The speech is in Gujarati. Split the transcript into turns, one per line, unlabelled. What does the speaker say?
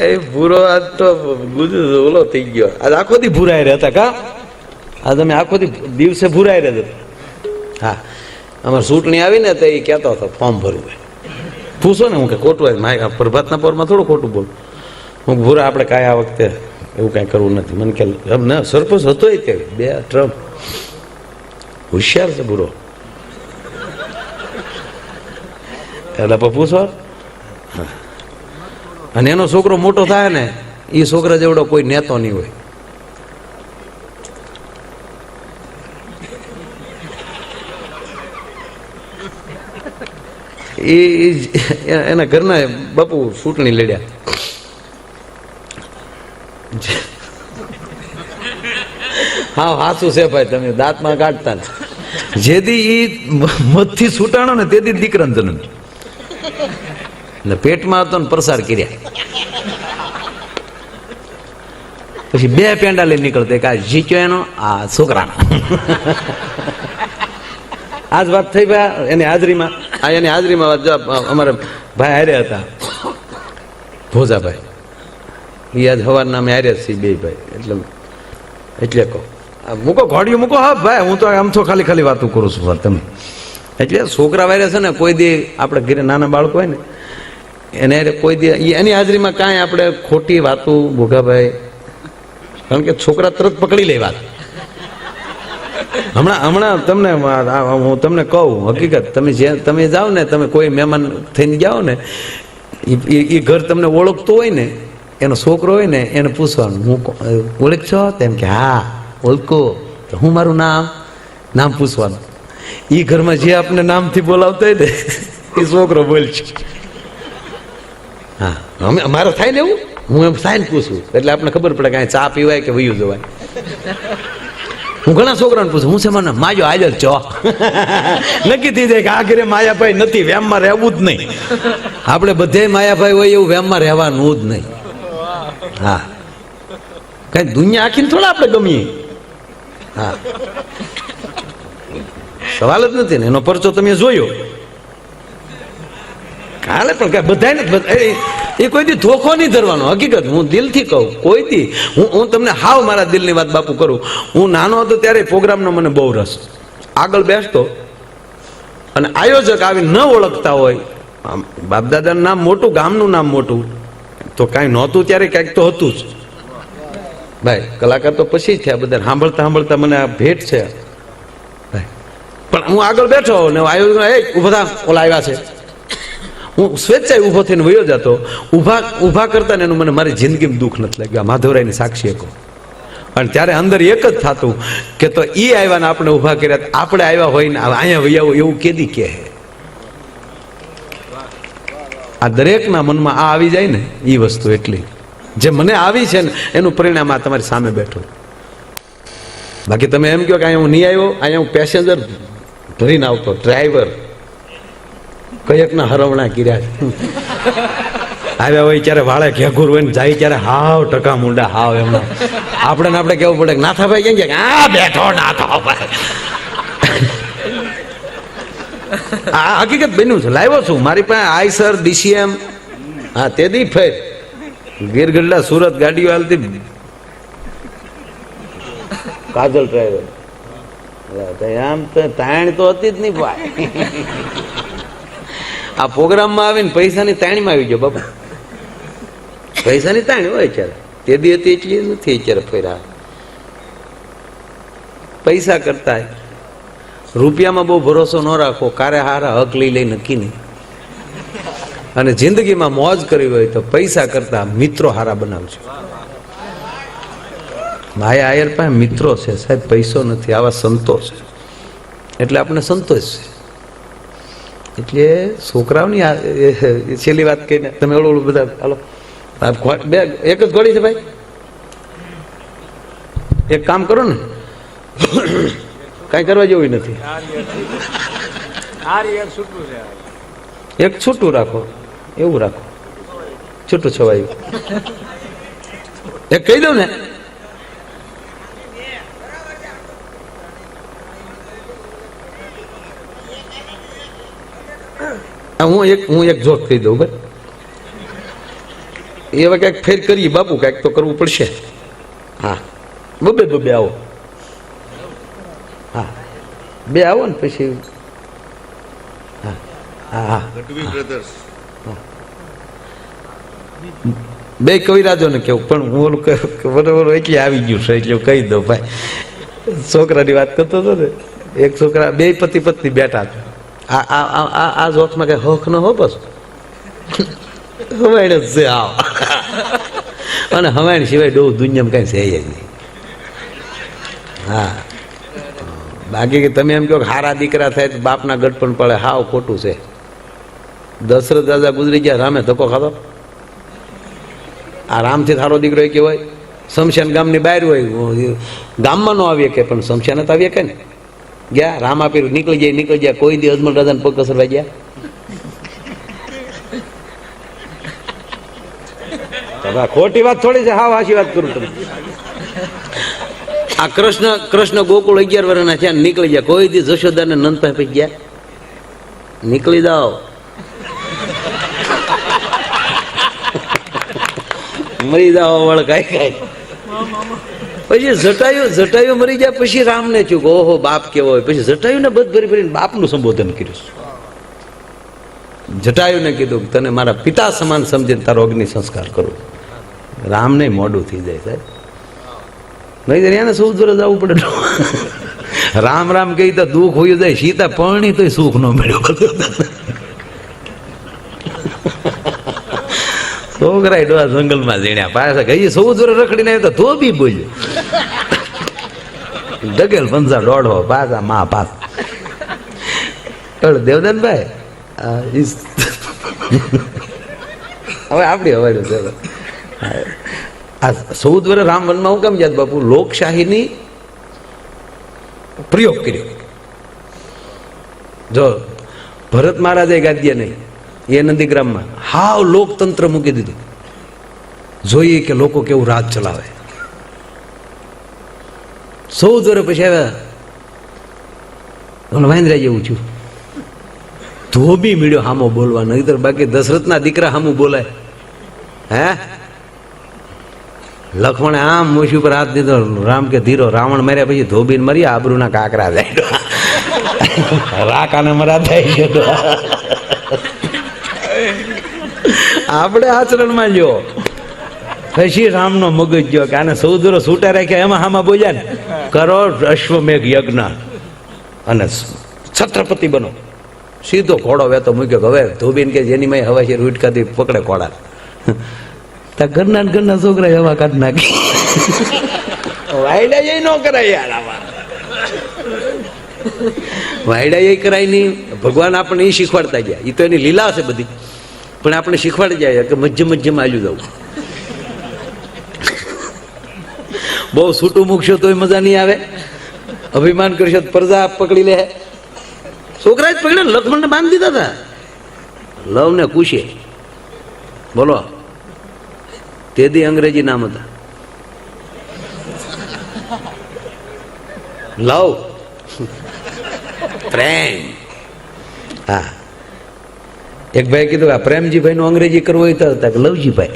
એ ભૂરો આજ તો ઓલો થઈ ગયો. આજ આખો દી ભૂરાય રહેતા કા? આ તમે આખો દી દિવસે ભૂરાય રહેતા હા. અમારે ચૂંટણી આવી ને તો એ કહેતો હતો, ફોર્મ ભરવું પૂછો ને, હું કે ખોટું હોય માય પ્રભાતના પોરમાં થોડું ખોટું બોલું. હું ભૂરા, આપણે કાંઈ આ વખતે એવું કાંઈ કરવું નથી. મને કે ના સરપંચ હતો તે બે ટ્રમ્પ હોશિયાર છે ભૂરો. એટલે પૂછો. હા. અને એનો છોકરો મોટો થાય ને એ છોકરા જેવડો કોઈ નેતો નહીં હોય. એ, એના ઘરના બાપુ ચૂંટણી લડ્યા. હા હાસું છે ભાઈ, તમે દાંતમાં કાઢતા જેથી એ મતથી છૂટાણો ને તેથી દીકરાનો જન્મ. એટલે પેટમાં હતો ને પ્રસાર કર્યા. પછી બે પેંડા લઈને નીકળતો એક આ જીચ્યો એનો આ છોકરાનો. આજ વાત થઈ ભાઈ એની હાજરીમાં? આ એની હાજરીમાં વાત અમારા ભાઈ હાર્યા હતા. ભોજાભાઈ એ આજ હવાર અમે હાર્યા છીએ બે ભાઈ. એટલે એટલે કહો. આ મૂકો ઘોડિયું મૂકો. હા ભાઈ હું તો આમ તો ખાલી ખાલી વાતું કરું છું તમે. એટલે છોકરા વાયરે છે ને કોઈ દી આપણે ઘરે નાના બાળકો હોય ને એને કોઈ દી એની હાજરીમાં કાંઈ આપણે ખોટી વાતું, ભોગાભાઈ, કારણ કે છોકરા તરત પકડી લે વાત. હમણાં હમણાં તમને હું તમને કહું, હકીકત, તમે જે તમે જાઓ ને, તમે કોઈ મહેમાન થઈને જાઓ ને એ ઘર તમને ઓળખતું હોય ને, એનો છોકરો હોય ને, એને પૂછવાનું, હું ઓળખ છો તેમ કે, હા, ઓળખો. તો હું મારું નામ? નામ પૂછવાનું. એ ઘરમાં જે આપને નામથી બોલાવતા હોય ને એ છોકરો બોલશે. હા. અમે મારો થાય ને એવું? હું એમ સાઈન પૂછું. એટલે આપણે ખબર પડે કે ચા પીવાય કે વયું જવાય. હું ઘણા છોકરાને પૂછું, હું છે મને માજો હાજર છો. નક્કી થઈ જાય કે આખરે માયાભાઈ નથી વેમમાં રહેવું જ નહીં. આપણે બધે માયાભાઈ હોય એવું વેમમાં રહેવાનું જ નહીં. હા. કઈ દુનિયા આખીને થોડા આપણે ગમીએ. હા. સવાલ જ નથી ને, એનો પરચો તમે જોયો. કાલે પણ બધાને બધા- એ- કોઈ દી ધોખો નહીં ધરવાનો, હકીકત. હું દિલથી કહું, કોઈ દી. હું હું તમને હાવ મારા દિલની વાત બાપુ કરું. હું નાનો હતો ત્યારે પ્રોગ્રામનો મને બહુ રસ. આગળ બેસતો. અને આયોજક આવી ન ઓળખતા હોય. આમ બાપદાદાનું નામ મોટું, ગામનું નામ મોટું. તો કાંઈ નહોતું ત્યારે કાંઈક તો હતું જ. ભાઈ, કલાકાર તો પછી જ થયા બધા સાંભળતા સાંભળતા મને આ ભેટ છે. ભાઈ, પણ હું આગળ બેઠો ને આયોજક, એ બધા ઓલા આવ્યા છે. હું સ્વેચ્છાએ ઊભો થઈને વયો જતો, ઊભા ઊભા કરતા ને એનું મને મારી જિંદગીમાં દુઃખ નથી લાગ્યું. માધવરાયની સાક્ષી કહું અને ત્યારે અંદર એક જ થતું કે તો એ આવ્યા ને આપણે ઊભા કર્યા, આપણે આવ્યા હોય ને અહીંયા વૈયાવો એવું કેદી કહે. આ દરેકના મનમાં આ આવી જાય ને એ વસ્તુ એટલી. જે મને આવી છે ને, એનું પરિણામ આ તમારી સામે બેઠું. બાકી તમે એમ કહો કે અહીંયા હું નહીં આવ્યો, અહીંયા હું પેસેન્જર ભરીને આવતો ડ્રાઈવર કયકના હરવણા કર્યા. આવ્યા હોય ત્યારે વાળે ઘેઘુર હોય ને જાય ત્યારે હાવ ટકા મુંડા, હાવ એમના. આપણે આપણે કેવું પડે નાથાભાઈ કેમ કે આ બેઠો નાથાભાઈ આ હકીકત બન્યું છે. લાવ્યો છું. મારી પાસે આઈસર ડીસીએમ. હા, તે દી ફેર. ગીરગઢડા સુરત ગાડીઓ હાલતી. કાજલ ડ્રાઈવર આમ તો તાણ તો હતી જ નહીં ભાઈ. આ પ્રોગ્રામમાં આવીને પૈસાની તાણીમાં આવી ગયો બાપા. પૈસાની તાણી હોય અત્યારે. તે દી હતી એટલી નથી અત્યારે ફેરા પૈસા કરતા રૂપિયામાં બહુ ભરોસો ન રાખો, કારે હારા હક લઈ લઈ નક્કી નહીં. અને જિંદગીમાં મોજ કરવી હોય તો પૈસા કરતા મિત્રો હારા બનાવજો. ભાઈ આયર પાસે મિત્રો છે, સાહેબ, પૈસો નથી, આવા સંતો છે. એટલે આપણે સંતોષ છે. એટલે છોકરાઓની છેલ્લી વાત કહીને તમે ઓળું ઓળું બધા હાલો. બે એક જ ઘોડી છે ભાઈ. એક કામ કરો ને. કાંઈ કરવા જેવું નથી. એક છૂટું રાખો. એવું રાખો. છૂટું છવાયું. એક કહી દઉં ને. હા, એક હું એક જોક કહી દઉં ભાઈ એ હવે કંઈક ફેર કરીએ બાપુ કંઈક તો કરવું પડશે. હા. બબે બબે આવો. હા. બે આવો ને પછી. હા. હા બે કવિરાજોને કેવું પણ હું ઓલું બરોબર એટલે આવી ગયું છે એટલે કહી દઉં ભાઈ. છોકરાની વાત કરતો હતો ને એક છોકરા બે પતિ પત્ની બેઠા છે. આ આ, આ- આ જોથમાં કઈ હોખ ન હો બસ હવાણ જ છે આવ. અને હવાણ સિવાય ડોહ દુનિયામાં કાંઈ છે જ નહીં. હા. બાકી કે તમે એમ કહો હારા દીકરા થાય તો બાપના ગઢપણ પડે. હાવ ખોટું છે. દશરથ દાદા ગુજરી ગયા, રામે ધક્કો ખાધો. આ રામથી થારો દીકરો એ કહેવાય. શમશાન ગામની બહાર હોય. ગામમાં ન આવીએ કે પણ શમશાન તો આવીએ કે ને ગયા? રામ પીર નીકળી જાય નીકળી જાય કોઈ દી અજમલ રાજાને પગ કસરવા ગયા? ખોટી વાત થોડી છે. હા હાચી વાત કરું તમે આ કૃષ્ણ કૃષ્ણ ગોકુળ અગિયાર વર્ષના થયા નીકળી ગયા. કોઈ દી જશોદાને નંદ પાસે ગયા? નીકળી જાઓ. મરી જાઓ વળ, કાંઈ કાંઈ. પછી જટાયુ જટાયુ મરી જાય, પછી રામને થયું કે ઓહો, બાપ કેવો હોય. પછી જટાયુને બધ ભરી ભરીને બાપનું સંબોધન કર્યું જટાયુને કીધું કે તને મારા પિતા સમાન સમજીને તારો અગ્નિ સંસ્કાર કરું. રામને મોડું થઈ જાય સાહેબ. નહીં એને સૌ દ્વારા જવું પડે. રામ રામ કહી તો દુઃખ હોય જાય, સીતા પરણી તો સુખ ન મળ્યું છોકરા ડોવા જંગલમાં જીણ્યા પાછા ગઈ સૌ જોરે રખડીને તો ધોબી બોલ્યો. ડગેલ પંજા દોઢો પાછા મા પાસ દેવદાનભાઈ હવે આપણી હવાડ્યું હવે. આ ચૌદ વર્ષ રામ વનમાં હું કેમ યાદ બાપુ? લોકશાહીની પ્રયોગ કર્યો. જો ભરત મહારાજે ગાદ્ય નહીં, એ નંદીગ્રામમાં હાવ લોકતંત્ર મૂકી દીધું. જોઈએ કે લોકો કેવું રાજ ચલાવે. ચૌદ વર્ષ પછી આવ્યા વાંદરા જેવું છું. ધોબી મળ્યો હામો બોલવા, નહીતર બાકી દશરથના દીકરા હામું બોલાય. હે? લખમણે આમ મોશી ઉપર હાથ દીધો, રામ કે ધીરો, રાવણ મર્યા પછી ધોબીને મર્યા, આબરૂના કાકરા જાય. રાકાને મરા થાય ગયો. આપણે આચરણમાં જો. પછી રામનો મગજ જો કે આને સૌદરો છૂટા રાખ્યા, એમાં હામાં બોલ્યા ને કરો અશ્વમેઘ યજ્ઞ. અને છત્રપતિ બનો. સીધો ઘોડો વેતો મૂક્યો હવે ધોબીન કે જેની મેં હવા છે રૂટકાથી પકડે ઘોડા. તા ઘરના ઘરના છોકરા હવા કાઢ નાખી. વાયડા એ ન કરાય યાર આમાં વાયડા એ કરાય નહીં. ભગવાન આપણને એ શીખવાડતા ગયા. એ તો એની લીલા છે બધી. પણ આપણે શીખવાડી જાય કે મધ્ય મધ્યમાં આલ્યું જવું બહુ છૂટું મૂકશો તોય મજા નહીં આવે. અભિમાન કરશો તો પ્રજા પકડી લે. છોકરા જ પકડે ને? લક્ષ્મણને બાંધી દીધા હતા? લવ ને કુશે બોલો. તે દી અંગ્રેજી નામ હતા. લવ. પ્રેમ. હા. એક ભાઈ કીધું આ પ્રેમજીભાઈ નું અંગ્રેજી કરવું હોય તો લવજીભાઈ.